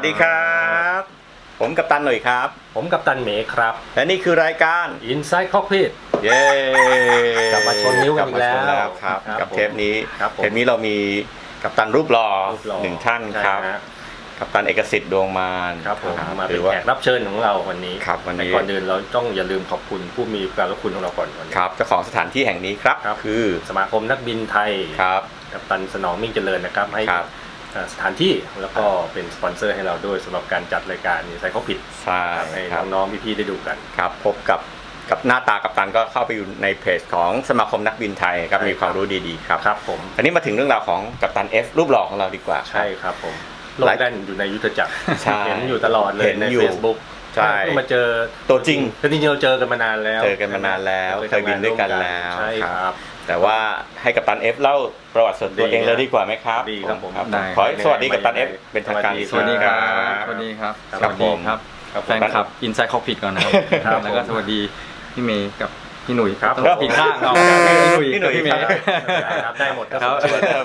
วัสดีครับ ผมกัปตันหน่อยครับ ผมกับตันเหมครับ และนี่คือรายการ Inside Cockpit เย้กลับมาชนนิ้วกันอีกแล้วลับมาชนแล้วครับครับกับผมเทปนี้ครับผมเทปนี้เรามีกัปตันรูปหล่อรูปหล่อหนึ่งท่านใช่ครับฮะ กัปตันเอกสิทธิ์ดวงมารครับผมนะมาหเป็รืนอว่า แขกรับเชิญของเราวันนี้ครับวันนี้ แต่ก่อนอื่นเราต้องอย่าลืมขอบคุณผู้มีการรับคุณของเราก่อนวันนี้ ครับเจ้าของสถานที่แห่งนี้ครับ ครับ คือสมาคมนักบินไทยครับ กับตันสนองมิ่งเจริญนะครับ ให้ครับเอ่อ สถานที่แล้วก็เป็นสปอนเซอร์ให้เราด้วยสำหรับการจัดรายการ Inside Cockpit ใช่ให้ครับน้องๆพี่ๆได้ดูกัน ครับพบกับกับหน้าตากัปตันก็เข้าไปอยู่ในเพจของสมาคมนักบินไทยครับใช่มีความรู้ดีๆครับครับผมอันนี้มาถึงเรื่องราวของกัปตัน F รูปหล่อของเราดีกว่าครับใช่ครับผมโลหกลายแล่นอยู่ในยุทธจักรใช่เห็นอยู่ตลอดเลยเห็นใน อยู่ Facebook ใช่เพิ่งมาเจอตัวจริงคือจริงๆเราเจอกันมานานแล้วเจอกันมานานแล้วเคยบินด้วยกันแล้วใช่ครับ แต่ว่าให้กัปตัน F เล่าประวัติส่วนตัวดีเองเลยครับดีกว่าไหมครับดีครับผมได้ ขอให้สวัสดีกัปตัน F เป็นทางการ สวัสดีสวัสดีครับครับ สวัสดีครับครับสวัสดีครับครับ แฟนคลับ Inside Cockpit ก่อนนะครับครับแล้วก็สวัสดีพี่เมย์กับพี่หนุ่ยครับต้องผิดข้างเอาครับพี่หนุ่ยพี่หนุ่ยกับพี่เมย์ได้ครับได้หมดครับครับผม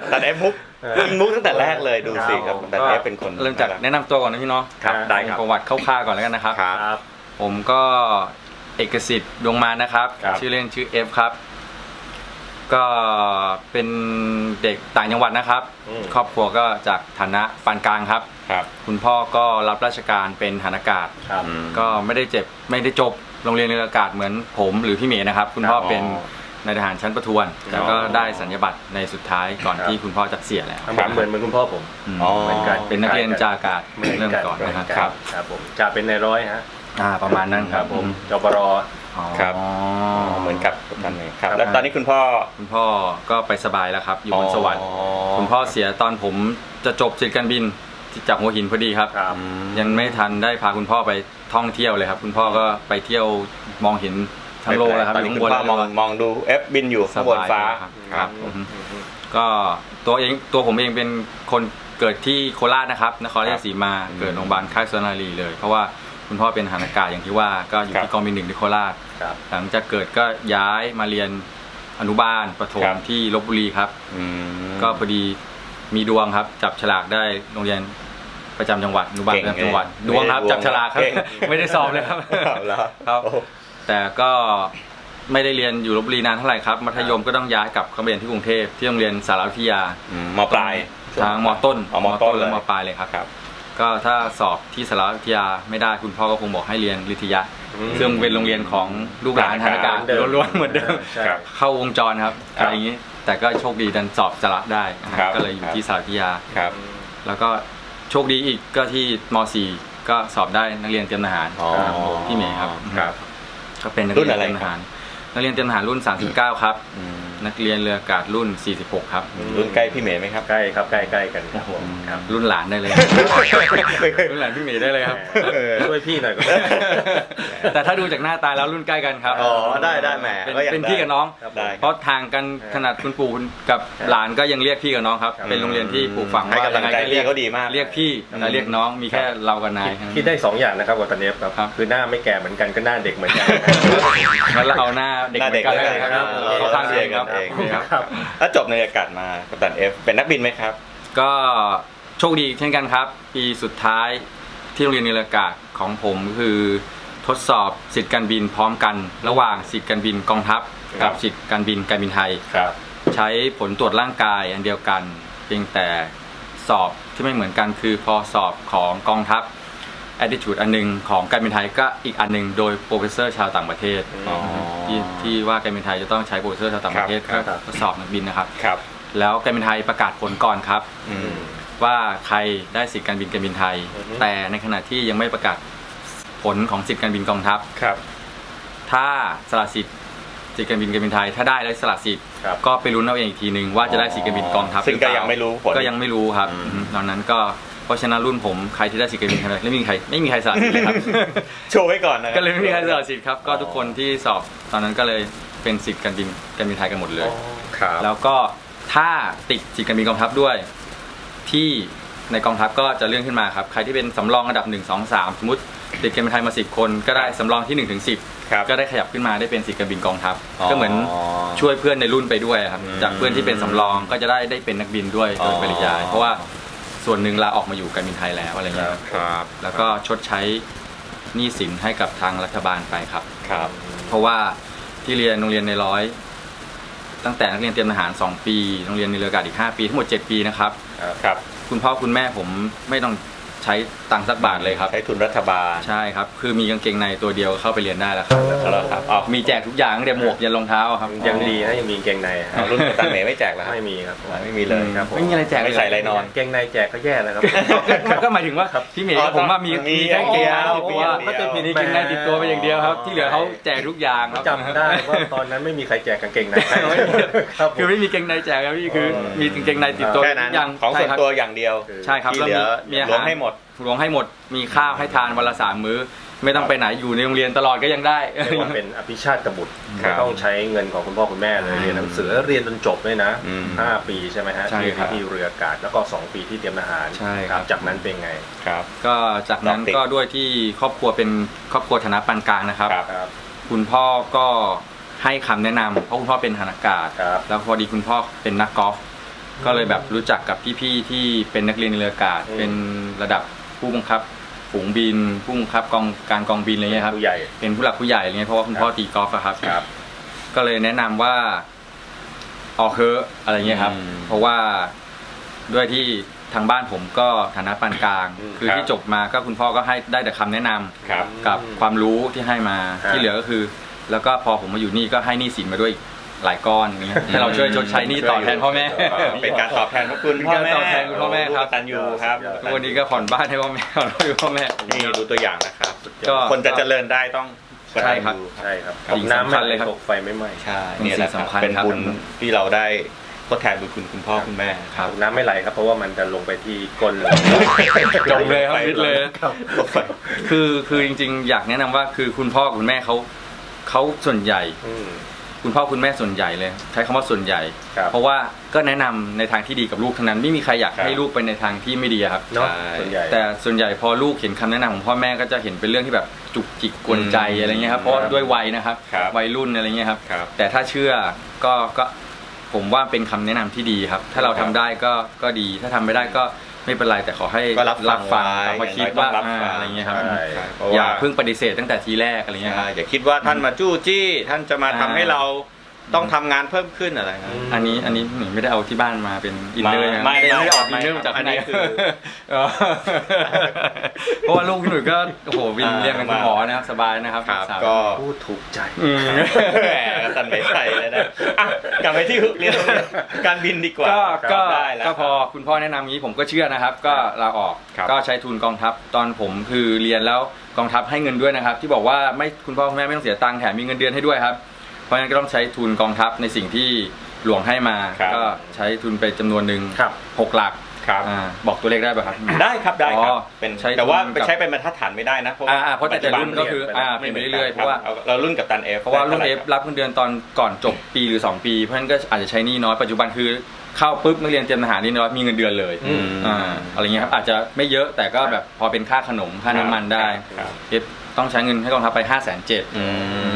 กัปตัน F มุกยิงมุกตั้งแต่แรกเลยดูสิครับครับกัปตัน F เป็นคนเริ่มจากแนะนำตัวก่อนนะพี่เนาะครับได้ครับประวัติคร่าวๆก่อนแล้วกันนะครับครับครับผมก็เอกสิทธิ์ดวงมานะครับครับชื่อเล่นชื่อ F ครับ ก็เป็นเด็กต่างจังหวัดนะครับ อืม ครอบครัวก็จากฐานะปานกลางครับ ครับคุณพ่อก็รับราชการเป็นฐานอากาศ ครับอืม ก็ไม่ได้เจ็บไม่ได้จบโรงเรียนเรืออากาศเหมือนผมหรือพี่เมย์นะครับ คุณพ่อครับเป็นนายทหารชั้นประทวน แต่ก็ได้สัญญาบัตรในสุดท้ายก่อนครับ ที่คุณพ่อจะเสียแล้วเหมือนเหมือนเหมือนคุณพ่อผมอืมอ๋อ เหมือนกัน เป็นนักเรียนจากอากาศเหมือนเริ่มกันก่อนนะครับครับ ครับผมจะเป็นในร้อยฮะอ่าประมาณนั้นครับผมจปรอ๋อ ครับเหมือนกับกัปตันเลยครับครับ แล้วตอนนี้คุณพ่อคุณพ่อก็ไปสบายแล้วครับ อยู่บนสวรรค์อ๋อคุณพ่อเสียตอนผมจะจบสิทธิการบินที่จากหัวหินพอดีครับครับอืมยังไม่ทันได้พาคุณพ่อไปท่องเที่ยวเลยครับ คุณพ่อก็ไปเที่ยวมองเห็นทั้งโลกแล้วครับตอนนี้ยู่คุณข้างบนพ่อมองแล้วมองดู F บินอยู่ข้างบนฟ้าครับครับผมก็ตัวเองตัวผมเองเป็นคนเกิดที่โคราชนะครับนครราชสีมาอืมเกิดโรงพยาบาลค่ายสุนารีเลย เพราะว่า คุณพ่อเป็นทหารอากาศอย่างที่ว่าก็อยู่ครับที่กองบินหนึ่งที่โคราชครับหลังจากเกิดก็ย้ายมาเรียนอนุบาลประถมครับ ที่ลบบุรีครับ อืม ก็พอดีมีดวงครับ จับฉลากได้โรงเรียนประจำจังหวัดอนุบาลเก่งประจำจังหวัดเลยดวงครับไม่ได้จับฉลากครับ เก่ง ไม่ได้สอบเลยครับ เอาเหรอครับ โอ้ แต่ก็ไม่ได้เรียนอยู่ลบบุรีนานเท่าไหร่ครับมัธยมก็ต้องย้ายกลับเข้าไปเรียนที่กรุงเทพที่โรงเรียนสารวิทยาอืมมปลายทางมต้นอ๋อมต้นและเลย มปลายเลยครับ ครับ ก็ถ้าสอบที่สารวิทยาไม่ได้คุณพ่อก็คงบอกให้เรียนวิทยาอืมซึ่งเป็นโรงเรียนของลูกหลานทหารอากาศเหมือนเดิมล้วนๆเหมือนเดิมใช่ครับ เข้าวงจรครับครับอะไรอย่างนี้ แต่ก็โชคดีดันสอบสาระได้นะคครัรับบก็เลยอยู่ที่สารวิทยา ครับ แล้วก็โชคดีอีกก็ที่ม .4 ก็สอบได้นักเรียนเตรียมทหารอ๋อครับพี่เมย์ครับ ครับ ก็เป็นนักรุ่เรียนนอะไรเตรียมทครับหาร นักเรียนเตรียมทหารรุ่น 39 ครับ อืม นักเรียนเรืออากาศรุ่น 46 ครับ รุ่นใกล้พี่เมย์ไหมครับ ใกล้ครับใกล้ใกล้กันครับผมครับรุ่นหลานได้เลย รุ่นหลานพี่เมย์ได้เลยครับเออช่วยพี่หน่อยก็แต่ถ้าดูจากหน้าตาแล้วรุ่นใกล้กันครับอ๋อได้ได้แหมเป็นก็ยังเป็นได้พี่กับน้อง ครับได้เพราะทางกันขนาดคุณปู่กับหลานก็ยังเรียกพี่กับน้องครับครับเป็นโรงเรียนที่ปลูกฝังให้ว่ากำลังใจยังไงก็เรียกพี่เขาดีมาก เรียกพี่แต่เรียกน้องมีแค่เรากับนาย คิดได้สองอย่างนะครับกับตันเนฟครับครับ คือหน้าไม่แก่เหมือนกันก็หน้าเด็กเหมือนกัน งั้นเราเอาหน้าเด็กหน้าเหมืเด็อกนกันเลยเลยคครัรับบเราเราเราข้างเชีเอยร์งกัครับนเองนะครับครับ แล้วจบในอากาศมากัปตัน F เป็นนักบินไหมครับ ก็โชคดีเช่นกันครับ ปีสุดท้ายที่โรงเรียนนิรอากาศของผมก็คือทดสอบสิทธิการบินพร้อมกัน ระหว่างสิทธิการบินกองทัพครักับบ สิทธิการบินการบินไทย ครับ ใช้ผลตรวจร่างกายอันเดียวกัน เพียงแต่สอบที่ไม่เหมือนกันคือพอสอบของกองทัพ attitude อันหนึงของการบินไทยก็อีกอันหนึงโดยโปรเฟสเซอร์ชาวต่างประเทศอ๋อ ที่ที่ว่าการบินไทยจะต้องใช้โปรเฟสเซอร์ชาวต่างประเทศครับเพื่อทดสอบนักบินนะครับ ครับแล้วการบินไทยประกาศผลก่อนครับ อืม ว่าใครได้สิทธิการบินการบินไทย อือฮึ แต่ในขณะที่ยังไม่ประกาศผลของสิทธิการบินกองทัพ ครับ ถ้าสละสิทธิ์สิทธิการบินการบินไทย ถ้าได้แล้วสละสิทธิ์ครับก็ไปลุ้นเอาเองอีกทีหนึ่งว่าจะได้สิทธิการบินกองทัพซึ่งก็หอเปล่ายังไม่รู้ผล ก็ยังไม่รู้ครับอืมอืมตอนนั้นก็ เพราะฉะนั้นรุ่นผมใครที่ได้สิทธิการบินไทยไม่มีใครไม่มีใครสละสิทธิ์เลยครับ โชว์ไว้ก่อนนะครัก็บเลยไม่มีใครสละสิทธิ์ครับก็ทุกคนที่สอบตอนนั้นก็เลยเป็นสิทธิการบินการบินไทยกันหมดเลย ครับแล้วก็ถ้าติดสิทธิการบินกองทัพด้วย ที่ในกองทัพก็จะเลื่อนขึ้นมาครับ ใครที่เป็นสำรองอันดับ 1 2 3 สมมติติดการบินไทยมา10คน ก็ได้สำรองที่1ถึง10ครับ ก็ได้ขยับขึ้นมาได้เป็นสิทธิการบินกองทัพ อ๋อก็เหมือนช่วยเพื่อนในรุ่นไปด้วยครับ อืมจากเพื่อนที่เป็นสำรองก็จะได้ได้เป็นนักบินด้วยโดยปริยาย อ๋อ เพราะว่า ส่วนหนึ่งลาออกมาอยู่การบินไทยแล้วอะไรเงี้ยครับครับ แล้วก็ชดใช้หนี้สินให้กับทางรัฐบาลไปครับ ครับ เพราะว่าที่เรียนโรงเรียนในร้อย ตั้งแต่นักเรียนเตรียมทหาร 2 ปีโรงเรียนในเรืออากาศอีก 5 ปี ทั้งหมด 7 ปีนะครับ ครับ คุณพ่อคุณแม่ผมไม่ต้อง ใช้ตังค์สักบาทเลยครับ ใช้ทุนรัฐบาลใช่ครับ คือมีกางเกงในตัวเดียวเข้าไปเรียนได้แล้วครับแล้วครับออกมีแจกทุกอย่างตั้งแต่หมวกยันรองเท้าครับยังดีนะยังมีกางเกงในคเอารับรุ่นกัปตันเมย์ไม่แจกแล้วครับไม่มีครับไม่มีเลยครับผมไม่มีอะไรแจกเลยไม่ใส่อะไรนอนกางเกงในแจกก็แย่แล้วครับก็ก็หมายถึงว่าพี่เมย์อ๋อผมว่ามีมีมีแค่กางเกงในอย่างเดียวติดตัวมีอย่างเดียวมีกางเกงในติดตัวไปอย่างเดียวครับ ที่เหลือเขาแจกทุกอย่างครับจำได้ว่าตอนนั้นไม่มีใครแจกกางเกงในให้ไม่มีครับผมคือไม่มีกางเกงในแจกครับพี่คือมีกางเกงในติดตัวแค่นั้นอย่างของส่วนใช่ครับตัวอย่างเดียวใช่ครับที่เหลือแล้วมีมีอาหารรวมให้หมด รวมให้หมดมีข้าวให้ทานวันละสามมื้อ ไม่ต้องไปไหนอยู่ในโรงเรียนตลอดก็ยังได้ เรียกว่าเป็นอภิชาติบุตรครับไม่ต้องใช้เงินของคุณพ่อคุณแม่เลยเรียนหนังสือเรียนจนจบเลยนะอืมห้าปีใช่ไหมฮะใช่ที่ครับที่เรืออากาศแล้วก็สองปีที่เตรียมทหารใช่ครับ จากนั้นเป็นไงครับ ก็จากนั้นดอกติดก็ด้วยที่ครอบครัวเป็นครอบครัวฐานะปานกลางนะครับครับ ครับ คุณพ่อก็ให้คำแนะนำเพราะคุณพ่อเป็นทหารอากาศ ครับ แล้วพอดีคุณพ่อเป็นนักกอล์ฟก็เลยแบบรู้จักกับพี่ๆที่เป็นนักเรียนในเรืออากาศอืมเป็นระดับ ผู้บังคับฝูงบินผู้บังคับกองการกองบินอะไรเงี้ยครับผู้ใหญ่ เป็นผู้หลักผู้ใหญ่อะไรเงี้ยเพราะว่าคุณพ่อตีกอล์ฟอะครับ ครับ ก็เลยแนะนำว่า ออกเถอะอะไรเงี้ยครับ อืมเพราะว่าด้วยที่ทางบ้านผมก็ฐานะปานกลาง อืมคือครับ ที่จบมาก็คุณพ่อก็ให้ได้แต่คำแนะนำครับ กับความรู้ที่ให้มาครับ ที่เหลือก็คือ แล้วก็พอผมมาอยู่นี่ก็ให้หนี้สินมาด้วยอีก หลายก้อนอย่างเงี้ยให้เราช่วยชดใช้หนี้ต่อแทนพ่อแม่ เป็นการตอบแทนพระคุณเป็นพ่อการแม่ตอบแทนคุณพ่อแม่ครับ ตันยูครับทุกวันนี้ก็ผ่อนบ้านให้พ่อแม่ผ่อนรถให้พ่อแม่ นี่ดูตัวอย่างนะครับก็ คนจะเจริญได้ต้องใช่ครับกตัญญูใช่ครับสิ่งน้ำสำคัไม่ญเลยครับ ตกไฟไม่ไหม้ใช่เป็นเนี่ยแหละครับสิ่งสำคัญเป็นครับบุญที่เราได้ทดแทนบุญคุณคุณพ่อคุณแม่ครับน้ำไม่ไหลครับเพราะว่ามันจะลงไปที่ก้นเลย จมเลยครับมิดเลยตกไฟคือคือจริงๆ อยากแนะนำว่าคือคุณพ่อคุณแม่เขาเขาส่วนใหญ่ อืม คุณพ่อคุณแม่ส่วนใหญ่เลย ใช้คำว่าส่วนใหญ่ ครับเพราะว่าก็แนะนำในทางที่ดีกับลูกทั้งนั้น ไม่มีใครอยากครับให้ลูกไปในทางที่ไม่ดีอะครับเนาะใช่ส่วนใหญ่แต่ส่วนใหญ่พอลูกเห็นคำแนะนำของพ่อแม่ก็จะเห็นเป็นเรื่องที่แบบจุกจิกกวนใจอืมอะไรเงี้ยครับเพราะว่าด้วยวัยนะครับครับวัยรุ่นอะไรเงี้ยครับ ครับแต่ถ้าเชื่อก็ก็ผมว่าเป็นคำแนะนำที่ดีครับ ถ้าเราทำได้ก็ก็ดีถ้าทำไม่ได้ก็ ไม่เป็นไรแต่ขอให้ก็รับฟังฟังไว้กลับมาคิดอย่างน้อยว่าต้องรับฟังอ่าอะไรเงี้ยครับใช่เพราะอย่าว่าเพิ่งปฏิเสธตั้งแต่ทีแรกอะไรเงี้ยครับอ่าอย่าคิดว่าท่านมาจู้จี้ ท่านจะมาทำอ่าให้เรา ต้องทำงานเพิ่มขึ้นอะไรนะอืมอันนี้อันนี้หนูไม่ได้เอาที่บ้านมาเป็นอินเนอร์ไม่นะไม่ไม่ได้ไม่ได้ออกไม่อินเนอร์มาจากอัข้านงในนี้คือเออเพราะว่าลูกพี่หนุ่ยก็โอ้โหวินอ่าเรียนเป็นคุณหมอนะครับสบายนะครับครับสาวก็พูดถูกใจ อืม แหมตันไม่ใส่เลยนะอะกลับไปที่เรียนการบินดีกว่าก็ก็ได้แล้ว ก็พอคุณพ่อแนะนำอย่างนี้ผมก็เชื่อนะครับ ก็ลาออกครับ ก็ใช้ทุนกองทัพตอนผมคือเรียนแล้วกองทัพให้เงินด้วยนะครับ ที่บอกว่าไม่คุณพ่อคุณแม่ไม่ต้องเสียตังค์แถมมีเงินเดือนให้ด้วยครับเพ ราะฉะนั้นก็ต้องใช้ทุนกองทัพในสิ่งที่หลวงให้มาครับก็ใช้ทุนไปจำนวนหนึ่งครับ หกหลักครับอ่าบอกตัวเลขได้ป่ะครับ ได้ครับได้ครับอ๋อเป็นใช้แต่ว่าทุนกับใช้เป็นบรรทัดฐานไม่ได้นะเพราะอ่าอ่าเพราะแต่ปัจจุบัรุ่นก็คืออ่าเปลี่ยนไปเรื่อยๆเพราะว่าคบเรารุ่นกับตันเอฟเพราะว่ารุ่นเอฟรับเงินเดือนตอนก่อนจบปีหรือ 2 ปี เพราะฉะนั้นก็อาจจะใช้หนี่น้อยปัจจุบันคือเข้าปุ๊บนักเรียนเตรียมทหารนี่น้อยมีเงินเดือนเลยอืม อ่าอะไรเงี้ยครับอาจจะไม่เยอะแต่ก็แบบพอเป็นค่าขนมค่าน้ำมันได้ครับ เอฟ ต้องใช้เงินให้กองทัพไป 5 7 0 0 0 0อื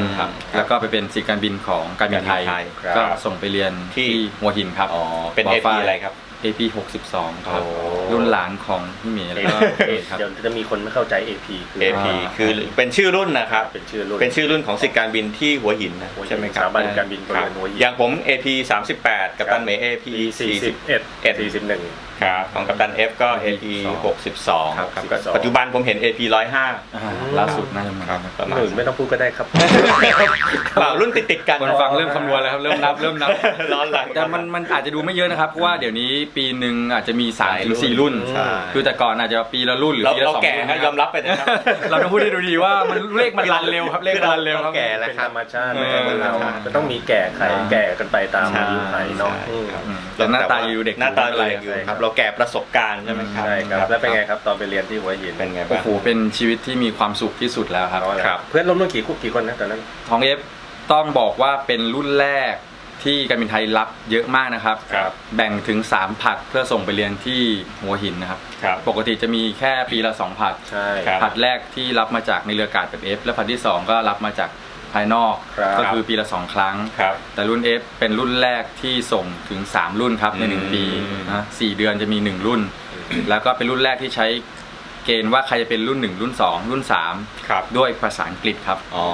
มครับแล้วก็ไปเป็นสิทธิการบินของการบินไทย การบินไทยครับก็ส่งไปเรียนที่ที่หัวหินครับอ๋อเป็นบเอฟ้าพีอะไรครับ AP 62 ครับ โอ้ รุ่นหลานของพี่เมย์แล้วก็เอกครับ เดี๋ยวจะมีคนไม่เข้าใจ AP คือ AP อ่า คือเป็นชื่อรุ่นนะครับ เป็นชื่อรุ่น เป็นชื่อรุ่นของสิทธิการบินที่หัวหินนะหัวหินใช่ไหมคสรัถาบบันการบินบริครัเวบณหัวหิน อย่างผม AP 38 กับตันเมย์ AP ปี41 41ครับของกัปตัน F ก็ AP 62 ครับครับครับปัจจุบันผมเห็น AP 105อ่าล่าสุดน่าจะมาครับประมาณหนึ่งไม่ต้องพูดก็ได้ครับ เปล่ารุ่นติดติดๆกันคนฟังเริ่มคำนวณแล้วครับ เริ่มนับ เริ่มนับ ร้อนหลัง แต่มันมันอาจจะดูไม่เยอะนะครับ เพราะว่าเดี๋ยวนี้ปีหนึ่งอาจจะมีหลาย3ถึง4รุ่น ใช่ คือแต่ก่อนอาจจะปีละรุ่นหรือเราปีละเราสองแก่รุ่นนะยอมรับไปนะครับเราต้องพูดให้ดูดีว่ามันเลขมันรันเร็วครับเลขมันรันเร็วครับ แก่แล้วเป็นครัธบรรมชาติเออไม่ใช่เหมือนเราก็ต้องมีแก่ไขอ่าแก่กันไปตามใช่อายุไขเนาะใช่อืมครับอืมแต่หน้าตาอยู่เด็ก หน้าตาไม่เด็กอยู่ใช่คครัรับบเราแก่ประสบการณ์ใช่ไหมครับ ใช่ครับแล้วเป็นไงครับตอนไปเรียนที่หัวหินเป็นไงโอ้บ้าง โหเป็นชีวิตที่มีความสุขที่สุดแล้วครับเอาอะไรครับ เพื่อนร่วมรุ่นกี่คู่กี่คนนะตอนนั้น ทองเอฟต้องบอกว่าเป็นรุ่นแรก ที่การบินไทยรับเยอะมากนะครับ ครับ แบ่งถึง 3 ผัดเพื่อส่งไปเรียนที่หัวหินนะครับ ครับ ปกติจะมีแค่ปีละ 2 ผัดใช่ ครับ ผัดแรกที่รับมาจากในเรืออากาศแบบ F และผัดที่ 2 ก็รับมาจากภายนอก ครับก็คือปีละ 2 ครั้ง ครับแต่รุ่น F เป็นรุ่นแรกที่ส่งถึง 3 รุ่นครับในอืม1ปีนะสี่เดือนจะมี 1 รุ่น แล้วก็เป็นรุ่นแรกที่ใช้ เกณฑ์ว่าใครจะเป็นรุ่น 1 รุ่น 2 รุ่นครับ3ด้วยภาษาอังกฤษครับ อ๋อ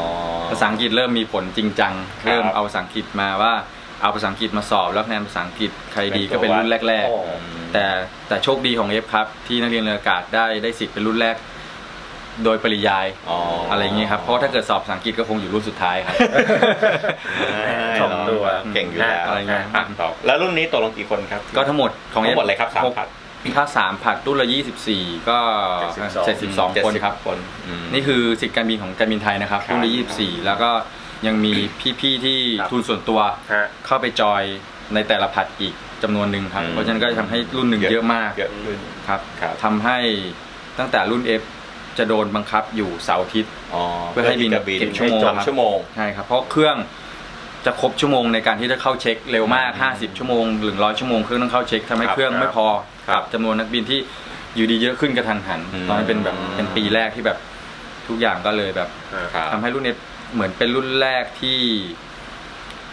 ภาษาอังกฤษเริ่มมีผลจริงจัง ครับเริ่มเอาภาษาอังกฤษมาว่าเอาภาษาอังกฤษมาสอบ แล้วคะแนนภาษาอังกฤษใครดีก็เป็นรุ่นแรกโอ้ๆแต่แต่โชคดีของ F ครับ ที่นักเรียนเรืออากาศได้ได้สิทธิ์เป็นรุ่นแรก โดยปริยายอ๋อออะไรอย่างนี้ครับเพราะว่าถ้าเกิดสอบภาษาอังกฤษก็คงอยู่รุ่นสุดท้ายครับ สองตัว เก่งอยู่แล้วอะไรเงี้ย อะต่อแล้วรุ่นนี้ตกลงกี่คนครับ ก็ทั้งหมดของ ทั้งหมด F เลยครับสามหกผัด ถ้าสามผัดรุ่นละ24ก็72 72คนครับคนอืมนี่คือสิทธิการบินของการบินไทยนะครับครับรุ่นละ24แล้วก็ยังมีพี่ๆที่ครับทุนส่วนตัวฮะเข้าไปจอยในแต่ละผัดอีกจำนวนหนึ่งครับอืมเพราะฉะนั้นก็จะทำให้รุ่นหนึ่งเยอะมากเยอะขึ้นครับครับทำให้ตั้งแต่รุ่น F จะโดนบังคับอยู่เสาร์อาทิตย์อ๋อเพื่อให้บินจะบินเก็บชั่วโมงให้จครับชั่วโมงใช่ครับเพราะเครื่อง จะครบชั่วโมงในการที่จะเข้าเช็คเร็วมาก 50 ชั่วโมงหรือร้อยชั่วโมงเครื่องต้องเข้าเช็คทำให้ครับเครื่องไม่พอครักับบจำนวนนักบินที่อยู่ดีเยอะขึ้นกระทันหัน อืม ตอนนั้นเป็นแบบเป็นปีแรกที่แบบทุกอย่างก็เลยแบบครับ ทำให้รุ่น F เหมือนเป็นรุ่นแรกที่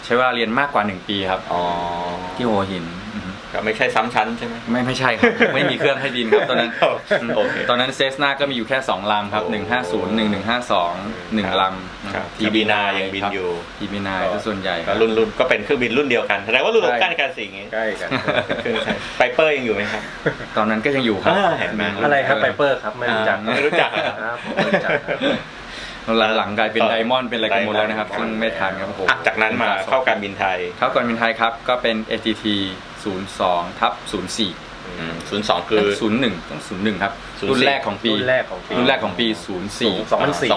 ใช้เวลาเรียนมากกว่า1ปีครับ อ๋อ ที่หัวหินอือฮึ ก็ไม่ใช่ซ้ำชั้นใช่ไหม ไม่ไม่ใช่ครับ ไม่มีเครื่องให้บินครับตอนนั้นโอเคตอนนั้นเซสนาก็มีอยู่แค่ 2 ลำครับ โอ้150 1152 1ลำนะคครัรับบทีบีนายังบินอยู่ ทีบีนาก็ส่วนใหญ่คก็รับ รุ่นรุ่นก็เป็นเครื่องบินรุ่นเดียวกันแสดงว่ารุ่นใช่ใกล้กันสิ่างงี้ใกล้กัน เครื่องใช้ไฟเปอร์ยังอยู่ไหมครับ ตอนนั้นก็ยังอยู่ครับอ่าเห็นไหม อะไรครับไ i เปอร์ครับไม่รู้จักอ่าไม่รู้จักอะ ครับผมไม่รู้จักครับ หลังๆกลายเป็นไดมอนด์เป็นอะไรกันหมดแล้วนะครับ ซึ่งไม่ทันครับโอ้โหอะจากนั้นมาเข้าการบินไทยเข้าการบินไทยครับก็เป็น ATT 02ทับ04ศูนย์สองคือ01ต้อง01ครับ04รุ่นแรกของปี รุ่นแรกของปี รุ่นแรกของปี04 2004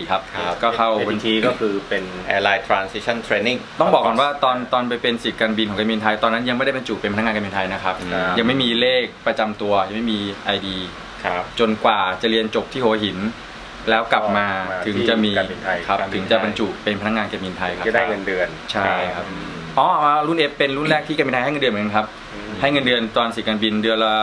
2004ครับครับ ก็เข้าเอเป็นทีก็คือเป็น Airline Transition Training ต้องบอกก่อนว่าตอนตอนไปเป็นสิทธิ์การบินของการบินไทย ตอนนั้นยังไม่ได้บรรจุเป็นพนักงานการบินไทยนะครับครับยังไม่มีเลขประจำตัว ยังไม่มี ID ครับจนกว่าจะเรียนจบที่หัวหินแล้วกลับมามาถึงจะมีที่การบินไทยครับการบินไทยถึงจะบรรจุเป็นพนักงานการบินไทยครับจะได้เงินเดือนใช่ครับ อืมอ๋อมารุ่น F เป็นรุ่นแรกที่การบินไทยให้เงินเดือนเหมือนกันครับอืมให้เงินเดือนตอนสิทธิ์การบินเดือนละ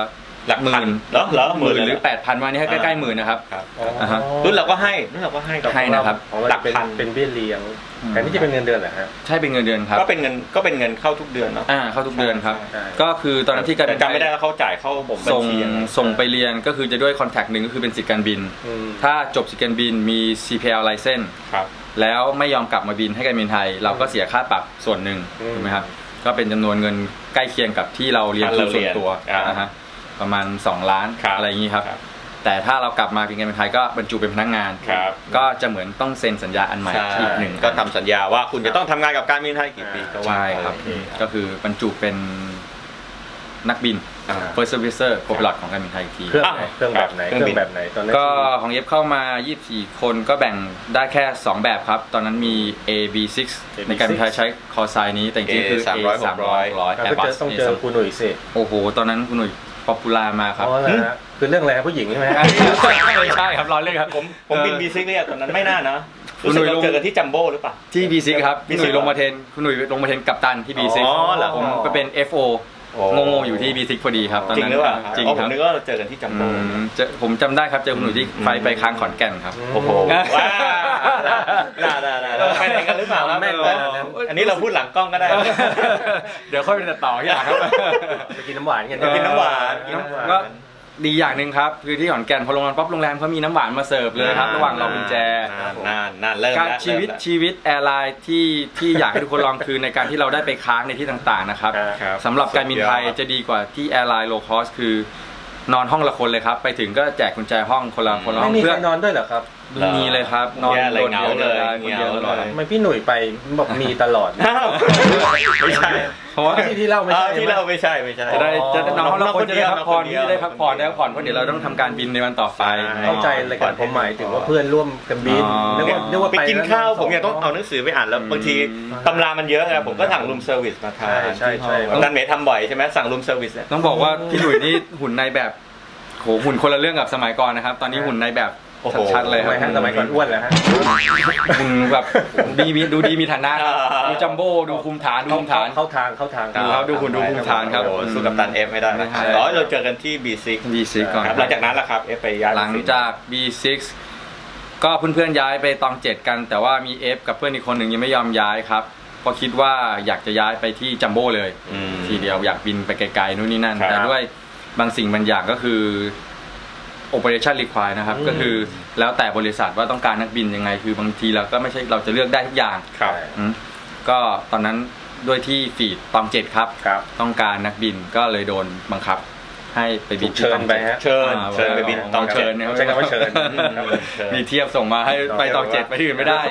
หลักหมื่พันนเหรอเหรอหมื่นหรือเลยแปดพันวันนี้ให้ใกล้ๆหมื่นนะครับ ครับอ๋ออ่าฮะ รุ่นเราก็ให้รุ่นเราก็ให้ให้นะครับของเราหลักเป็นพันเป็นเบี้ยเลี้ยงอืม แต่นี่จะเป็นเงินเดือนเหรอฮะ ใช่เป็นเงินเดือนครับก็เป็นเงินก็เป็นเงินเข้าทุกเดือนเนาะอ่าเข้าทุกเดือนครับ ใช่ ก็คือตอนนั้นที่การบิแต่นไทจำยไม่ได้แล้วเขาจ่ายเข้าผมบัญส่งชียังไงส่งไปเรียนก็คือจะด้วยคอนแทคหนึ่งก็คือเป็นสิทธิ์การบิน อืมถ้าจบสิทธิ์การบินมี CPL license ครับ แล้วไม่ยอมกลับมาบินให้การบินไทย เราก็เสียค่าปรับส่วนหนึ่งอืม ถูกไหมครับก็เป็นจำนวนเงินใกล้เคียงกับที่เราเรียนที่ทุเรานส่วนเรียนตัวอ่านนะฮะประมาณ 2 ล้านครับอะไรอย่างนี้ครับครับ แต่ถ้าเรากลับมาเป็นการบินไทยก็บรรจุเป็นพนักงาน ครับก็จะเหมือนต้องเซ็นสัญญาอันใหม่ใช่อีกหนึ่งก็ทำสัญญาว่าคุณจะต้องทำงานกับการบินไทยกี่ปีก็ว่าใช่ครับ โอเก็คือบรรจุเป็นนักบิน อ่า First Servicer Co-pilot ของการบินไทยอีกทีเครื่องอะไหนเครื่องแบบไหนเคเครื่รื่อองงบินแบบไหนตอนนั้นก็ของเอฟเข้ามา 24 คนก็แบ่งได้แค่ 2 แบบครับ ตอนนั้นมี A B 6ในการบินไทยใช้คอไซน์นี้แต่จริงๆคือ A 300 A 300ก็เจอ Airbus ต้องเจอคุณหนุ่ยสิโอ้โห ตอนนั้นคุณหนุ่ยป๊อปปูล่ามากครับอ๋อเหรอฮะคือเรื่องอะไรครับผู้หญิงใช่ไหมฮะไม่ใช่ครับรอเล่นครับผมผมบินเออบีซิกเนี่ยตอนนั้นไม่น่านะคุรู้ณหนุ่สึกยเราลงเจอกันที่จัมโบ้หรือเปล่าที่ B 6ครับคุณหนุ่ย B6 ลงมาเทนคุณหนุ่ยลงมาเทนกับตันที่ B 6อ๋อเหรอผมไปเป็น FO โอ้งงๆอยู่ที่ B 6พอดีครับตอนจริงนั้นหรือเปล่าจริงอ๋อผคมรับนึกว่าเราเจอกันที่จัมอืโบ้มเจอผมจำได้ครับเจอคุณหนุ่ยที่ไฟไปค้างขอนแก่นครับ โอ้โหว้าน่าน่าน่าน่าไปไหนกันหรือเปล่าครับแม่นขนาดนั้นอันนี้เราพูดหลังกล้องก็ได้ เดี๋ยวค่อยไปตัดต่อที่หลังครับ ไปกินน้ำหวานกันไปกินน้ำหวานกินน้ำหวาน ก็ ดีอย่างหนึ่งครับ คือที่ขอนแก่นพอลงมาปั๊บโรงแรมเขามีน้ำหวานมาเสิร์ฟเลยครับ ระหว่างรอกุญแจนานนานเริ่มการแล้วชีวิตเริ่มแล้ชีวิตแอร์ไลน์ที่ที่อยากให้ทุกคนลองคือในการที่เราได้ไปค้างในที่ต่างๆนะครับครับ สำหรับการบินไทยสุดยอด จะดีกว่าที่แอร์ไลน์โลคอสคือ นอนห้องละคนเลยครับ ไปถึงก็แจกกุญแจห้องคนละคนละห้ไม่องมีใคเพื่อรนอนด้วยเหรอครับไม่มีเลยครับ นอนแย่เลยโดดเหงาเดียวเลยคนเดียวเหงาตลอดเลยทำไมพี่หนุ่ยไปบอกมีตลอด อ้าวไม่ใช่เพราะว่าที่ที่เล่าไม่อ่าใช่ที่เราไม่ใช่ไม่ใช่ จะได้จะได้นอนห้องละคนจะได้พักผ่อนนที่ได้พักผ่อนได้พักผ่อนเพราะเดี๋ยวเราต้องทำการบินในวันต่อไป ใช่ เข้าใจเลยกันผมหมายถึงว่าเพื่อนร่วมกันบินอ๋อ นึกว่านึกว่าไปกินแล้วข้าวสผมยังต้องเอาหนังสือไปอ่านแล้วอืมบางทีตำรามันเยอะไงผมก็สั่งรูมเซอร์วิสมาทานใช่ใช่อาจารย์เมย์ทำบ่อยใช่ไหมสั่งรูมเซอร์วิสเนี่ย ต้องบอกว่าพี่หลุยนี่หุ่นในแบบโหหุ่นคนละเรื่องกับสมัยก่อนนะครับ ตอนนี้หุ่นในแบบ โอ้โหชัดๆเลยทำคไมรับฮะสมัยก่อนอ้วนเหรอฮะหุ่นแบบดีมีดูดีมีฐานะอ่าดูจัมโบ้ดูคุมฐานดูคุมฐาน เข้าทางเข้าทาง ดูครับดูหุ่นดูภูมิฐานครับโอ้โหสู้กับตันเอฟไม่ได้ไม่ได้ อ๋อเราเจอกันที่ B6 B6 ก่อนครับหลังจากนั้นล่ะครับเอฟไปย้ายหลังจาก B6 ก็เพื่อนๆย้ายไปตองเจ็ดกัน แต่ว่ามีเอฟกับเพื่อนอีกคนหนึ่งยังไม่ยอมย้ายครับเพราะคิดว่าอยากจะย้ายไปที่จัมโบ้เลย อืม ทีเดียวอยากบินไปไกลๆนู่นนี่นั่น ครับ แต่ด้วยบางสิ่งบางอย่างก็คือ operation require นะครับอืมก็คือแล้วแต่บริษัทว่าต้องการนักบินยังไง คือบางทีเราก็ไม่ใช่เราจะเลือกได้ทุกอย่างครับ อืมก็ตอนนั้นด้วยที่ฟีดตองเจ็ดครับ ครับ ต้องการนักบินก็เลยโดนบังคับ ให้ไปบินที่เชิญตองไปเจ็ด ฮะ เชิญ อ่าเชิญไปบินตองเจ็ดเชิญนะใช้คำว่าเชิญ มีเทียบส่งมาให้ไปตองเจ็ดไปที่อื่นไม่ได้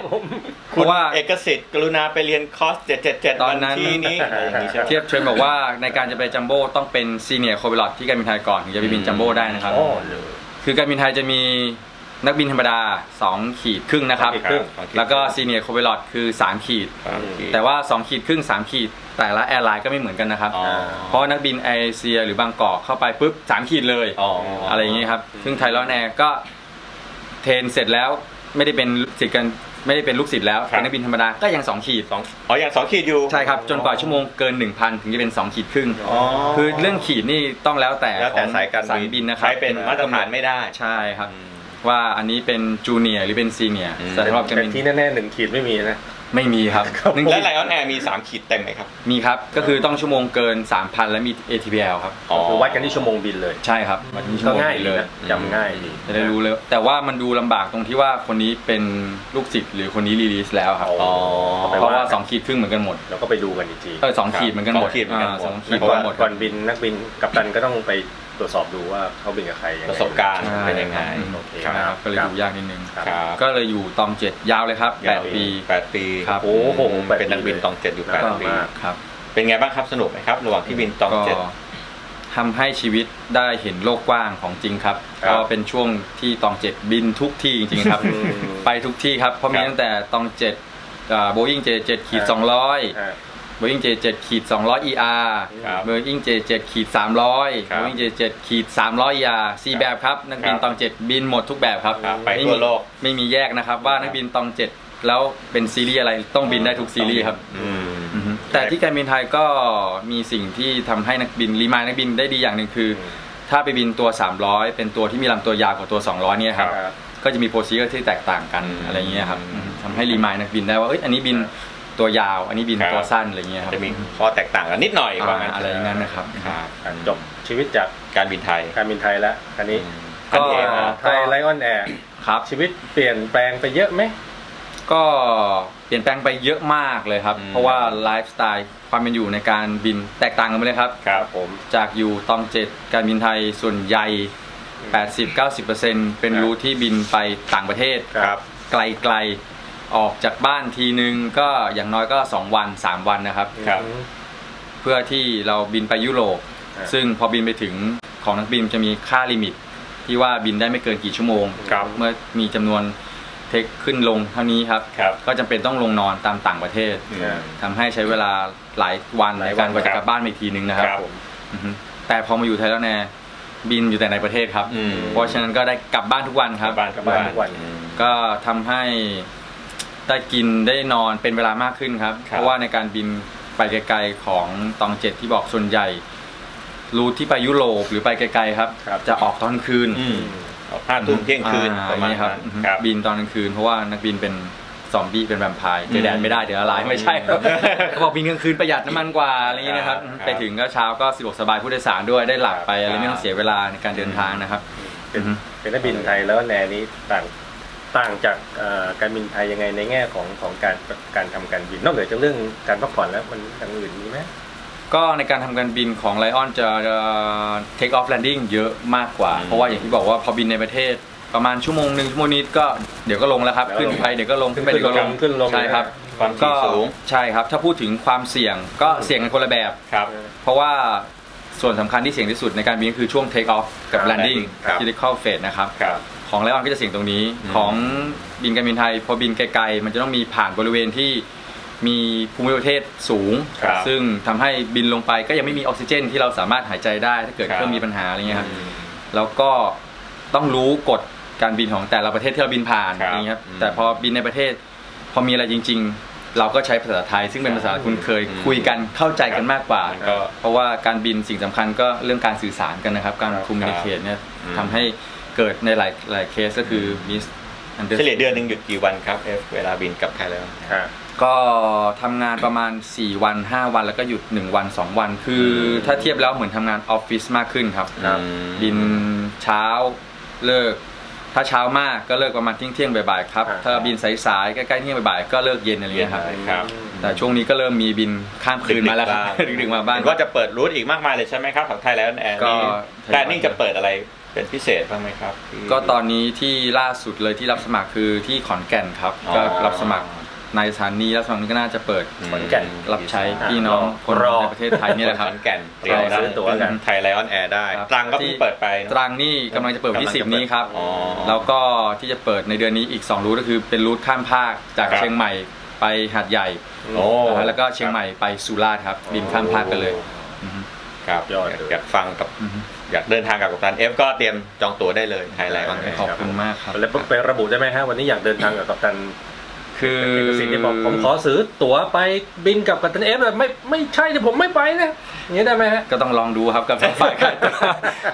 เพราะว่า เอกสิทธิ์กรุณาไปเรียนคอร์ส 777ตอวันนนั้น ที่นี้อะไรอย่างนี้ใช่ไหม เทียบเทรนบอกว่าในการจะไปจัมโบ้ต้องเป็นซีเนียร์โคเ i ลอตที่การบินไทยก่อนถึงจะไปบินจัมโบ้ได้นะครับโอ้เลย คือการบินไทยจะมีนักบินธรรมดา 2 ขีดครึ่งนะครับสองขีดครึ่งแล้วก็ซีเนียร์โคเ i ลอตคือ 3 ขีดครับแต่ว่า 2 ขีดครึ่ง 3 ขีด แต่ละแอร์ไลน์ก็ไม่เหมือนกันนะครับ อ๋อ เพราะนักบินแอร์เอเชียหรือบางกอกเข้าไปปุ๊บ 3 ขีดเลย อ๋ออ อะไรอย่างนี้ครับ ซึ่งไทยรอนแอร์ก็เทรนเสร็จแล้วไม่ได้เป็นสิทธิ์กัน ไม่ได้เป็นลูกศิษย์แล้วครับ เป็นนักบินธรรมดาก็ยัง2ขีดสองอ๋ออย่างสองขีดอยู่ใช่ครับจนกว่าชั่วโมงเกิน 1,000 ถึงจะเป็น 2 ขีดครึ่ง อ๋อคือเรื่องขีดนี่ต้องแล้วแต่แล้วแต่ของสายการสายบินนะครับใช้เป็นมาตรฐานไม่ได้ ใช่ครับอืมว่าอันนี้เป็นจูเนียร์หรือเป็นซีเนียร์อืม สำหรับการแต่บินที่แน่ๆหนึ่งขีดไม่มีนะ ไม่มีครับหนึ่งและขีดไลออนแอร์มี 3 ขีดเต็มไหมครับ มีครับ ก็คือต้องชั่วโมงเกิน 3,000 และมี ATPL ครับอ๋อคือวัดกันที่ชั่วโมงบินเลย ใช่ครับวันนี้ชั่วก็โมงง่ายบินดีเลยนะจำง่ายดีจะได้รู้เลย แต่ว่ามันดูลำบากตรงที่ว่าคนนี้เป็นลูกศิษย์หรือคนนี้รีลีสแล้วครับอ๋อเพราะว่า 2 ขีดครึ่งเหมือนกันหมดเราก็ไปดูกันอีกทีเออสองขีดเหมือนกันหมดสองขีดเหมือนกันหมดาสองขีแล้ดวเหก่มืออนนหมดก่อนบินนักบินกัปตันก็ต้องไป ตรวจสอบดูว่าเขาบินกับใครยังไงประสบการณ์ใช่เป็นยังไงโอเคใช่ครับ ก็เลยดูยากนิดนึงครับครับ ก็เลยอยู่ตองเจ็ดยาวเลยครับยาว8ปี แปดปีครับ โอ้โหแปดปี เป็นนักบินตองเจ็ดอยู่แล้วแปก็ดปี มาก ครับ เป็นไงบ้างครับสนุกไหมครับ ระหว่างที่บินตองก็เจ็ด ทำให้ชีวิตได้เห็นโลกกว้างของจริงครับ ครับก็เป็นช่วงที่ตองเจ็ดบินทุกที่จริงๆครับ อืมไปทุกที่ครับ เพราะมีครับตั้งแต่ตองเจ็ดโบอิงเจเจ็ดขีดครับสองร้อย อ่า โบอิงเจเจ็ดขีดสองร้อย ER ครับโบอิงเจเจ็ดขีดสามร้อยครับโบอิงเจเจ็ดขีดสามร้อย ER สี่แบบครับ นักบินครับตองเจ็ดบินหมดทุกแบบครับครับไปม่ทั่วมีโลก ไม่มีแยกนะครับ ว่านักบินตองเจ็ดแล้วเป็นซีรีส์อะไรต้องบินได้ทุกซีรีส์ครับ อืม อือฮึแต่ที่การบินไทยก็มีสิ่งที่ทำให้นักบินรีมายนักบินได้ดีอย่างหนึ่งคืออืมถ้าไปบินตัว 300 เป็นตัวที่มีลำตัวยาวกว่าตัว 200 เนี่ยครับ ครับก็จะมีโปรซีเจอร์ที่แตกต่างกันอืมอะไรเงี้ยครับอืมทำให้รีมายนักบินได้ว่าเอ้ยอันนี้บิน ตัวยาว อันนี้บินครับ ตัวสั้นอะไรเงี้ยครับจะมีข้อแตกต่างกันนิดหน่อยว่างั้นอ่าอะไรอย่างนั้นนะครับ ครับอะจบชีวิตจากการบินไทยการบินไทยแล้วอันนี้อันเองก็นะไทยไลออนแอร์ครับชีวิตเปลี่ยนแปลงไปเยอะไหม ก็เปลี่ยนแปลงไปเยอะมากเลยครับอืมเพราะว่าไลฟ์สไตล์ความเป็นอยู่ในการบินแตกต่างกันไปเลยครับ ครับผม จากอยู่ตองเจ็ดการบินไทยส่วนใหญ่ 80-90%เป็นครับรูทที่บินไปต่างประเทศ ครับ ไกลๆ ออกจากบ้านทีนึงก็อย่างน้อยก็ 2 วัน 3 วันนะครับ ครับอืมเพื่อที่เราบินไปยุโรปครับซึ่งพอบินไปถึงของนักบินจะมีค่าลิมิต ที่ว่าบินได้ไม่เกินกี่ชั่วโมง ครับ เมื่อมีจำนวนเทคขึ้นลงเท่านี้ครับ ครับ ก็จำเป็นต้องลงนอนตามต่างประเทศอืม ทำให้ใช้เวลาหลายวันหลาในยวัน การกว่าจะครับกลับบ้านไปอีกทีนึงนะครับครับอือฮึแต่พอมาอยู่ไทยแล้วแน่บินอยู่แต่ในประเทศครับ อืม เพราะฉะนั้นก็ได้กลับบ้านทุกวันครับบ้านกลับบ้านทุกวันอืมก็ทำให้ ได้กินได้นอนเป็นเวลามากขึ้นครับ ครับ เพราะว่าในการบินไปไกลๆของตองเจ็ดที่บอกส่วนใหญ่ รูทที่ไปยุโรปหรือไปไกลๆครับครับจะออกตอนคืนอืมห้าทุ่มเที่ยงคืนอ่าประมาณอย่างนี้ครับนั้นอือฮึครับ บินตอนกลางคืนเพราะว่านักบินเป็นซอมบี้เป็นแวมไพร์เจอแดอืนมไม่ได้เดี๋ยวละลายไม่ใช่ครับเขาบอกบินกลางคืนประหยัดน้ำมันกว่าอะไรอย่างนี้นะครับครับ ไปถึงก็เช้าก็สะดวกสบายผู้โดยสารด้วยได้หลับไปอะไรไม่ครัต้อบงเสียเวลาในการเดินทางนะครับ เป็นอือฮึเป็นนักบินไทยแล้วแนวนี้ต่าง ต่างจากเอ่อการบินไทยยังไงในแง่ของของการการทำการบิน นอกเหนือจากเรื่องการพักผ่อนแล้วมันอย่างอื่นมีไหมก็ในการทำการบินของไลออนจะ take off landing เยอะมากกว่าอืมเพราะว่าอย่างที่บอกว่าพอบินในประเทศประมาณชั่วโมงหนึ่งชั่วโมงนิดก็เดี๋ยวก็ลงแล้วครับเดี๋ยวก็ลงขึ้นไปเดี๋ยวก็ลงขึ้นไปเดี๋ยวก็ลงขึ้นลงใช่ครับความก็ถี่สูงใช่ครับ ถ้าพูดถึงความเสี่ยงก็เสี่ยงกันคนละแบบครับ เพราะว่าส่วนสำคัญที่เสี่ยงที่สุดในการบินก็คือช่วง take off กับครับ landing ครับ critical phase นะครับครับ ของไลออนก็จะเสี่ยงตรงนี้อืมของบินการบินไทย พอบินไกลๆ มันจะต้องมีผ่านบริเวณที่มีภูมิประเทศสูง ครับซึ่งทำให้บินลงไปก็ยังไม่มีออกซิเจน ที่เราสามารถหายใจได้ถ้าเกิดครับ เครื่องมีปัญหาอะไรเงี้ยครับอืมแล้วก็ต้องรู้กฎการบินของแต่ละประเทศที่เราบินผ่านครับอย่างเงี้ยครับอืมแต่พอบินในประเทศ พอมีอะไรจริง ๆ เราก็ใช้ภาษาไทย ซึ่งเป็นภาษาคุ้นเคยอืมคุยกันเข้าใจกันมากกว่าก็เพราะว่าการบินสิ่งสำคัญก็เรื่องการสื่อสารกันนะครับ การครับคุมมิเคทเนี่ยอืม ทำให้ เกิดในหลายหลายเคสก็คือมิส under เฉลี่ยเดือนหนึ่งหยุดกี่วันครับเอฟเวลาบินกลับไทยแล้วฮะก็ทำงานประมาณ 4 วัน 5 วันแล้วก็หยุด 1 วัน 2 วัน คืออถ้าเทียบแล้วเหมือนทำงานออฟฟิศมากขึ้นครับ ครับ บินเช้าเลิก ถ้าเช้ามากก็เลิกประมาณเที่ยงเที่ยงๆบ่ายๆครับ อ่า ถ้าบินสายๆใกล้ๆเที่ยงบ่ายๆก็เลิกเย็นอะไรเงี้ยครับ ครับ แต่ช่วงนี้ก็เริ่มมีบินข้ามคืนมาแล้วครับ ดึกๆบ้างดึกๆมาบ้าง เห็นว่าจะเปิดรูทอีกมากมายเลยใช่ไหมครับของไทยแล้วแอร์ก็ นี่ทยอยแต่นี่จะเปิดอะไร เป็นพิเศษบ้างไหมครับที่ ก็ตอนนี้ที่ล่าสุดเลยที่รับสมัครคือที่ขอนแก่นครับ อ๋อ ก็รับสมัครในสถานีรับสมัครนี้ก็น่าจะเปิดขอนแก่น รับใช้พี่น้องคนรอ ในประเทศไทยนี่แหละครับขอนแก่นเตรียมซื้อตั๋วกัน ไทยไลออนแอร์ได้ ครับตรังก็เพิ่งเปิดไปเนอะ ตรังนี่กำลังจะเปิดวันที่กำลังจะ10 นี้ครับ อ๋อแล้วก็ที่จะเปิดในเดือนนี้อีก 2 รูทก็คือเป็นรูทข้ามภาคจากครับ เชียงใหม่ไปหาดใหญ่โอ้นะฮะแล้วก็เชียงใหม่ไปสุราษฎร์ครับบินข้ามภาคกันเลยอือฮึ ครับยอดเลย อยากฟังกับ อือฮึ อยากเดินทางกับกัปตันเอฟก็เตรียมจองตั๋วได้เลยไทยไลออนแอร์ขอบคุณมากครับแล้วไประบุได้ไหมฮะวันนี้อยากเดินทางกับกัปตันคือเอกสิทธิ์ที่บอกผมขอซื้อตั๋วไปบินกับกัปตันเอฟแบบไม่ไม่ใช่เนี่ยผมไม่ไปนะอย่างนี้ได้ไหมฮะก็ต้องลองดูครับกับทางฝ่ายการ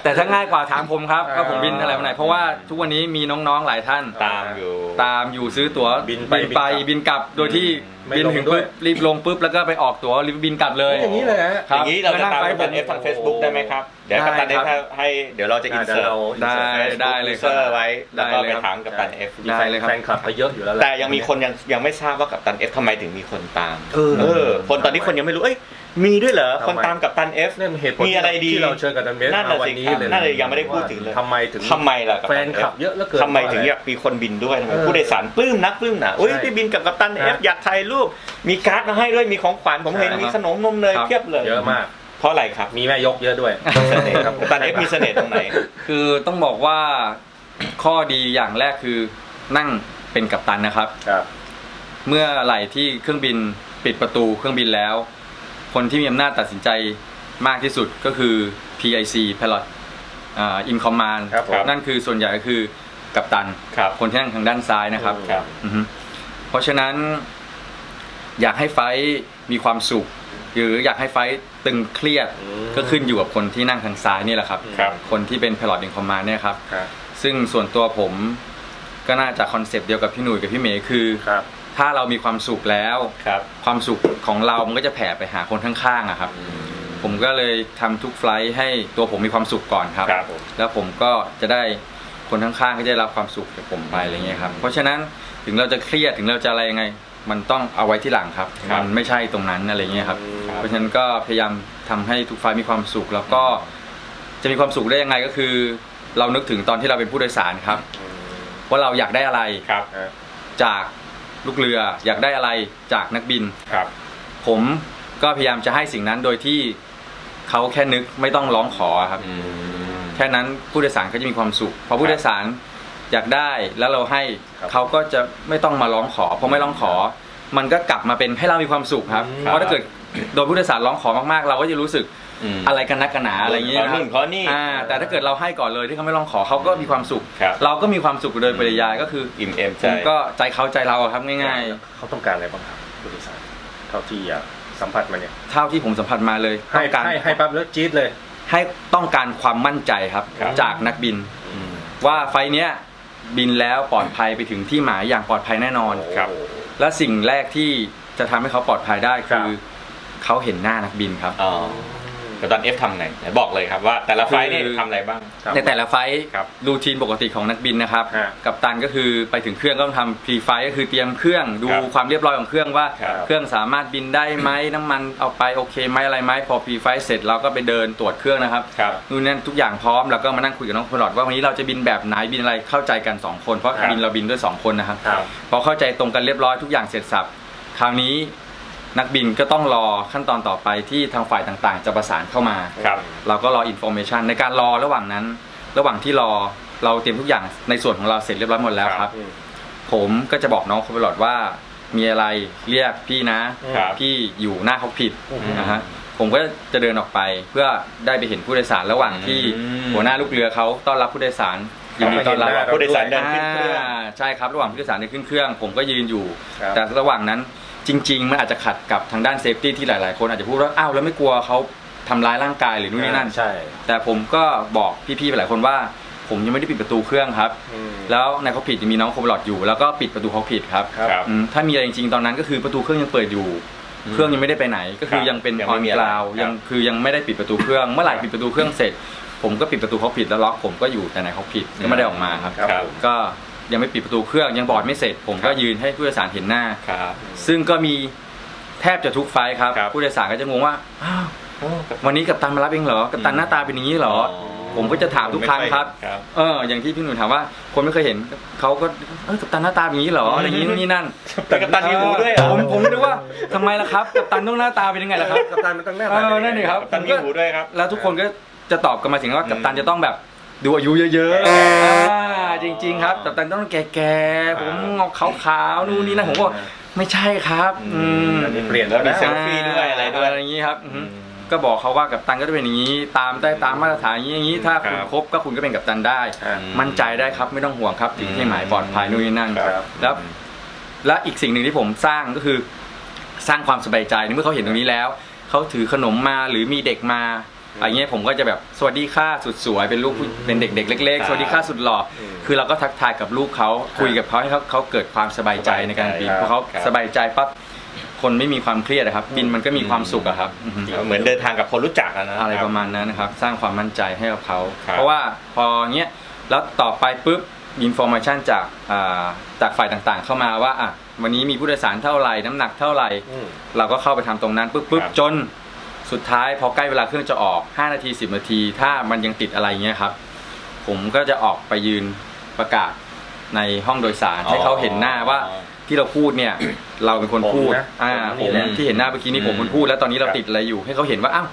แต่ถ้าง่ายกว่าถามผมครับอ่าก็ผมบินอะไรวันไหนเพราะว่าทุกวันนี้มีน้องๆหลายท่านตามอยู่ตามอยู่ซื้อตั๋วบินไปไปบิบินนกกลัลับบโดยที่ ไม่บินลงถึงด้วปุ๊ย บรีบลงปุ๊บแล้วก็ไปออกตั๋วรีบบินกลับเลย อย่างนี้เลยฮะ คอรับย่างนี้เราจะตามก็กัปนั่ตังนเอฟไฟทาง Facebook ได้ไหมครับ เดี๋ยวกัปตันเอฟได้ครับ ให้เดี๋ยวเราจะอินอ่าเสิร์ตเดี๋ยวเราได้ ได้เลยครับเซอร์ไว้แล้วก็ได้เลยไปครับ ถามกัปตันเอฟได้เลยครับ แฟนคลับเขาเยอะอยู่แล้วแหละ แต่ยังมีคนยังยังไม่ทราบว่ากัปตันเอฟทำไมถึงมีคนตามเออเออคนตอนนี้คนยังไม่รู้เอ้ย มีด้วยเหรอคนตามกัปตันเอฟนั่นเหตุผลมีอะไรดีที่เราเชิญกับดันเบสนั่นมาน่ะวันสินี้ครับเลยนั่นเลยยังไม่ได้พูดถึงเลยทำไมถึงทำไมล่ะกัปแฟตันนเอคลัฟบเยอะเหลือเกิน ทำไมถึงอยากมีคนบินด้วยทำไมเออผู้โดยสารปลื้มนักปลื้มหนาเอ้ยใช่ไปบินกับกัปตันเอฟฮะอยากถ่ายรูป มีการ์ดมาให้ด้วยมีของขวัญผมเห็นใช่ มีขนมนมเนยครับเพียบเลยเยอะมาก เพราะอะไรครับมีแม่ยกเยอะด้วยเสน่ห์ครับกัปตันเอฟมีเสน่ห์ตรงไหน คือต้องบอกว่าข้อดีอย่างแรกคือนั่งเป็นกัปตันนะครับ ครับ เมื่อไหร่ที่เครื่องบินปิดประตูเครื่องบินแล้ว คนที่มีอำนาจตัดสินใจมากที่สุดก็คือ PIC Pilot อ่า In Command ครับผมนั่นคือส่วนใหญ่ก็คือกัปตันครับคนที่นั่งทางด้านซ้ายนะครับครับอือฮึเพราะฉะนั้น อยากให้ไฟท์มีความสุข หรืออยากให้ไฟท์ตึงเครียดอืมก็ขึ้นอยู่กับคนที่นั่งทางซ้ายนี่แหละครับครับคนที่เป็น Pilot In Command เนี่ยครับครับซึ่งส่วนตัวผมก็น่าจะคอนเซปต์เดียวกับพี่หนุ่ยกับพี่เมย์คือครับ ถ้าเรามีความสุขแล้ว ครับความสุขของเรา มันก็จะแผ่ไปหาคนข้างๆอะครับ ผมก็เลยทำทุกไฟลท์ให้ตัวผมมีความสุขก่อนครับ ครับผม แล้วผมก็จะได้คนข้างๆก็จะได้รับความสุขจากผมไปอะไรเงี้ยครับ เพราะฉะนั้นถึงเราจะเครียดถึงเราจะอะไรยังไง มันต้องเอาไว้ที่หลังครับ ครับมันไม่ใช่ตรงนั้นอะไรเงี้ยครับ ครับ เพราะฉะนั้นก็พยายามทำให้ทุกไฟล์มีความสุข แล้วก็จะมีความสุขได้ยังไงก็คือ เรานึกถึงตอนที่เราเป็นผู้โดยสารครับ ว่าเราอยากได้อะไรครับ จาก ลูกเรือ อยากได้อะไรจากนักบิน ครับ ผมก็พยายามจะให้สิ่งนั้นโดยที่เขาแค่นึกไม่ต้องร้องขอครับ อืม แค่นั้นผู้โดยสารก็จะมีความสุขพอผู้โดยสารอยากได้แล้วเราให้ครับเขาก็จะไม่ต้องมาร้องขอพอไม่ร้องขอ มันก็กลับมาเป็นให้เรามีความสุขครับอืมเพราะถ้าเกิดโดนผู้โดยสารร้องขอมากๆ เราก็จะรู้สึก มอะไรกันนักกันหนาอะไรอย่างเงี้ยขอนู่นขอนี่อ่าแต่ถ้าเกิดเราให้ก่อนเลยที่เขาไม่ร้องขอเขาก็มีความสุข ครับ เราก็มีความสุขโดยปริยายก็คืออิ่มเอมผใจมก็ใจเขาใจเราอะครับง่ายเขาต้องการอะไรบ้างครับผู้โดยสารเท่าที่อยากสัมผัสมาเนี่ย ๆ เท่าที่ผมสัมผัสมาเลยให้ต้องการให้ให้ปั๊บแล้วจี๊ดเลย ให้ต้องการความมั่นใจครับ ครับ จากนักบิน อืม ว่าไฟล์เนี้ยบินแล้วปลอดภัยไปถึงที่หมายอย่างปลอดภัยแน่นอน ครับ และสิ่งแรกที่จะทำให้เขาปลอดภัยได้ครัคืบอเขาเห็นหน้านักบินครับ อ๋อ กัปตันเอฟทำไงไหนบอกเลยครับว่าแต่ละไฟล์นี่คือ ทำอะไรบ้าง ครับ ในแต่ละไฟล์ครับรูทีนปกติของนักบินนะครับ ฮะกับตันก็คือไปถึงเครื่องก็ต้องทำพรีไฟล์ก็คือเตรียมเครื่องดูครับความเรียบร้อยของเครื่องว่า ครับเครื่องสามารถบินได้ไหมน้ำมันเอาไปโอเคไหมอะไรไหมพอพรีไฟล์เสร็จเราก็ไปเดินตรวจเครื่องนะครับครับนู่นนั่นทุกอย่างพร้อมแล้วก็มานั่งคุยกับน้องพลอดว่าวันนี้เราจะบินแบบไหนบินอะไรเข้าใจกันสองคนเพราะครับ บินเราบินด้วยสองคนนะครับ ครับ พอเข้าใจตรงกันเรียบร้อยทุกอย่างเสร็จสับคราวนี้ นักบินก็ต้องรอขั้นตอนต่อไปที่ทางฝ่ายต่างๆ จะประสานเข้ามา ครับ เราก็รออินโฟเมชันในการรอระหว่างนั้น ระหว่างที่รอเราเตรียมทุกอย่างในส่วนของเราเสร็จเรียบร้อยหมดแล้วครับอืมผมก็จะบอกน้องคนตลอดว่า มีอะไรเรียกพี่นะ ครับ พี่อยู่หน้าเขาผิดอืมนะฮะผมก็จะเดินออกไปเพื่อได้ไปเห็นผู้โดยสารระหว่างที่อืมหัวหน้าลูกเรือเขาต้อนรับผู้โดยสารยินดีต้อนรับครับผู้โดยสารเดินขึ้นเครื่องอ่าใช่ครับระหว่างผู้โดยสารเดินขึ้นเครื่อง ผมก็ยืนอยู่ ครับ แต่ระหว่างนั้น จริง ๆ มันอาจจะขัดกับทางด้านเซฟตี้ที่หลาย ๆ คนอาจจะพูดว่าอ้าวแล้วไม่กลัวเขาทำร้ายร่างกายหรือนู่นนี่นั่น ใช่แต่ผมก็บอกพี่ๆหลายคนว่าผผมยังไม่ได้ปิดประตูเครื่องครับ อืมแล้วในเขาผิดยังมีน้องโคบลอดอยู่ แล้วก็ปิดประตูเขาผิดครับครับครับ อืมถ้ามีอะไรจริงๆตอนนั้นก็คือประตูเครื่องยังเปิดอยู่ เครื่องยังไม่ได้ไปไหน ก็คือครับยังเป็นยังอไม่อนมีกอะไรราวครับ ยังคือยังไม่ได้ปิดประตูเครื่อง เมื่อไหร่ปิดประตูเครื่องเสร็จ ผมก็ปิดประตูเขาผิดแล้วล็อกผมก็อยู่แต่ในเขาผิดก็ไม่ได้ออกมาครับ ครับครับก็ ยังไม่ปิดประตูเครื่องยังบอร์ดไม่เสร็จ ผมก็ยืนให้ผู้โดยสารเห็นหน้า ครับ ซึ่งก็มีแทบจะทุกไฟล์ครับ ครับ ผู้โดยสารก็จะงงว่าอ้าววันนี้กัปตันมารับเองเหรอกัปตันหน้าตาเป็นอย่างนี้เหรอ ผมก็จะถามทุกครั้งครับ ครับ เอออย่างที่พี่หนุ่มถามว่าคนไม่เคยเห็นเขาก็เออกัปตันหน้าตาเป็นอย่างนี้เหรออะไรอย่างนี้นู่นนี่นั่นแต่กัปตันมีหูด้วยเหรอ ผมผมนึกว่าทำไมล่ะครับกัปตันต้องหน้าตาเป็นยังไงล่ะครับ กัปตันมันต้องหน้าเอตาอนั่นดิ ครับ กัปตันมีหูด้วยครับ แล้วทุกคนก็จะตอบกันมาถึงว่ากัปตันจะต้องแบบดูอายุเยอะๆแก่อ่า จริง ๆ ครับกัปตันต้องแก่ๆผมงอกขาวๆนู่นนี่นั่นผมก็บอกไม่ใช่ครับอืมอันนี้เปลี่ยนแล้วนะเซลฟี่ด้วยอะไรด้วยอะไรอย่างนี้ครับอือฮึก็บอกเขาว่ากัปตันก็จะเป็นอย่างนี้ ตามได้ตามมาตรฐานอย่างนี้อย่างนี้ ถ้าคุณครับครบก็คุณก็เป็นกัปตันได้อ่ามั่นใจได้ครับไม่ต้องห่วงครับถึงที่หมายปลอดภัยนู่นนี่นั่นครับแล้วและอีกสิ่งหนึ่งที่ผมสร้างก็คือ สร้างความสบายใจในเมื่อเขาเห็นตรงนี้แล้วเขาถือขนมมาหรือมีเด็กมา อะไรเงี้ยผมก็จะแบบสวัสดีค่ะสุดสวยเป็นลูกผู้เป็นเด็ก ๆ เล็กครับๆสวัสดีค่ะสุดหล่ออมคือเราก็ทักทายกับลูกเขาคุยกับเขาให้เขาเขาเกิดความสบายใจในการบินครับพอเขาครับสบายใจปั๊บคนไม่มีความเครียดอะครับบินมันก็มีความสุขอะครับอือฮึ เหมือนเดินทางกับคนรู้จักอะนะ อะไรประมาณนั้นนะครับ สร้างความมั่นใจให้กับเขา ครับเพราะว่าพอเงี้ยแล้วต่อไปปุ๊บอินโฟมชันจากอ่าจากฝ่ายต่างๆ เข้ามาว่าอะวันนี้มีผู้โดยสารเท่าไหร่น้ำหนักเท่าไหร่ อืมเราก็เข้าไปทำตรงนั้นปุ๊บปุ๊บครับจน สุดท้ายพอใกล้เวลาเครื่องจะออก 5 นาที 10 นาที ถ้ามันยังติดอะไรเงี้ยครับ ผมก็จะออกไปยืนประกาศในห้องโดยสารให้เขาเห็นหน้าว่าที่เราพูดเนี่ย เราเป็นคนพูดผมนะอ่าผมผมนี่แหละที่เห็นหน้าเมื่อกี้นี่ผมเป็นพูด แล้วตอนนี้เราครับติดอะไรอยู่ ให้เขาเห็นว่าอ้าว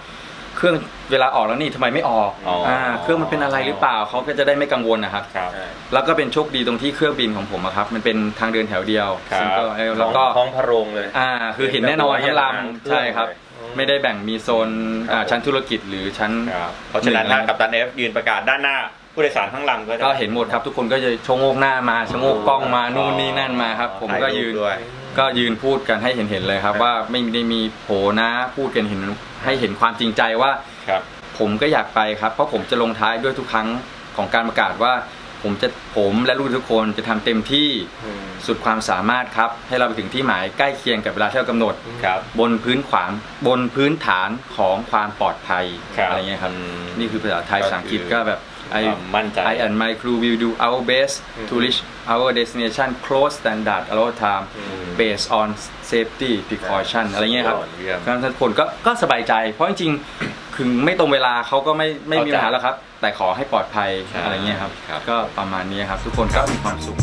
เครื่องเวลาออกแล้วนี่ทำไมไม่ออกอ๋ออ่าเครื่องมันเป็นอะไรหรือเปล่าเขาก็จะได้ไม่กังวลนะครับครับใช่แล้วก็เป็นโชคดีตรงที่เครื่องบินของผมอะครับ มันเป็นทางเดินแถวเดียวครับซึ่งก็เออแล้วก็ท้องพระโรงเลย อ่า คือเห็นแน่นอนทั้งลแบบำใช่ครับอืม ไม่ได้แบ่งมีโซนอ่าครับชั้นธุรกิจหรือชั้นครับเพราะฉะนั้นถ้ากัปตันเอฟยืนประกาศด้านหน้าผู้โดยสารข้างหลังก็จะก็เห็นหมดครับทุกคนก็จะชะโงกหน้ามาชะโงกกล้องมานู่นนี่นั่นมาครับ ผมก็ยืนถ่ารูปด้วย ก็ยืนพูดกันให้เห็นเห็นๆเลยครับครับ ว่าไม่ได้มีโผนะพูดกันเห็นให้เห็นความจริงใจว่าครับผมก็อยากไปครับ เพราะผมจะลงท้ายด้วยทุกครั้งของการประกาศว่า ผมจะผมและลูกทุกคนจะทำเต็มที่อืมสุดความสามารถครับ ให้เราไปถึงที่หมายใกล้เคียงกับเวลาที่เรากำหนดครับบนพื้นขวางบนพื้นฐานของความปลอดภัยครับอะไรเงี้ยครับอืมนี่คือภาษาไทยก็ภาษาอังกฤษคือก็แบบ I ความมั่นใจ I and my crew will do our best อืม to reach our destination close standard at all time อืม based on safety precaution อะไรเงี้ยครับเยี่ยมเพราะฉะนั้นทุกคนก็ก็สบายใจเพราะจริงๆ ถึงไม่ตรงเวลาเขาก็ไม่ไม่มีปัญหาแล้วครับ แต่ขอให้ปลอดภัยใช่อะไรเงี้ยครับครับ ก็ประมาณนี้ครับ ทุกคนก็มีความสุข